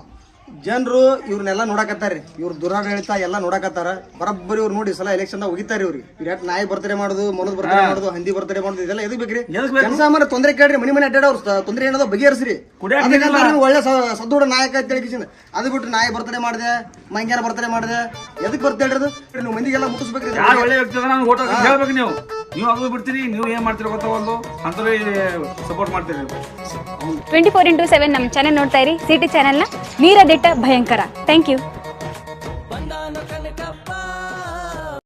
ಜನರು ಇವ್ರನ್ನೆಲ್ಲ ನೋಡಕತ್ತಾರ್ರಿ. ಇವ್ರ ದುರಾಡಳಿತ ಎಲ್ಲ ನೋಡಕತ್ತಾರ. ಬರಬ್ಬರಿ ಇವ್ರು ನೋಡಿ ಸಲ ಎಲೆಕ್ಷನ್ ದಾಗ ಹೋಗಿತಾರ ಇವ್ರಿ. ಇವ್ರು ಯಾಕೆ ನಾಯಿ ಬರ್ತಾರೆ ಮಾಡುದು ಮೊಲದ ಬರ್ತಾರೆ ಮಾಡುದು ಹಂದಿ ಬರ್ತಾರೆ ಮಾಡುದು ಇದೆಲ್ಲ ಎದಕ್ ಬೇಕ್ರಿ ಸಾಮಾನ್ಯ? ಜನಸಾಮಾನ್ಯ ತೊಂದರೆ ಕೇಳ್ರಿ ಮನಿ ಮನೆ ಅಡ್ಡಾಡ ಅವ್ರ ತೊಂದರೆ ಏನದ ಬಗೆಹರಿಸ್ರಿ. ಒಳ್ಳೆ ಸದೃಢ ನಾಯಕ ಅಂತ ಹೇಳಿ ಅದು ಬಿಟ್ಟು ನಾಯಿ ಬರ್ತಾರೆ ಮಾಡಿದೆ ಮಂಗ್ಯಾರ ಬರ್ತಾರೆ ಮಾಡಿದೆ ಎದಕ್ ಬರ್ತಡೇ ಅದು ನೀವು ಮಂದಿಗೆಲ್ಲ ಮುಟ್ಟಿಸ್ಬೇಕ್ರಿ. ಯಾರು ಒಳ್ಳೆ ವ್ಯಕ್ತಿ ಹೇಳ್ಬೇಕು ನೀವು. ನೀವು ಅದು ಬಿಡ್ತೀರಿ ನೀವು ಏನ್ ಮಾಡ್ತೀರಿ ಒಂದು? ಅಂತವ್ರಿಗೆ ಸಪೋರ್ಟ್ ಮಾಡ್ತೀರಿ. ಟ್ವೆಂಟಿ ಫೋರ್ ಇಂಟು ಸೆವೆನ್ ನಮ್ಮ ಚಾನೆಲ್ ನೋಡ್ತಾ ಇರಿ ಸಿಟಿ ಚಾನೆಲ್ನ ನೀರದಿಟ್ಟ ಭಯಂಕರ. Thank you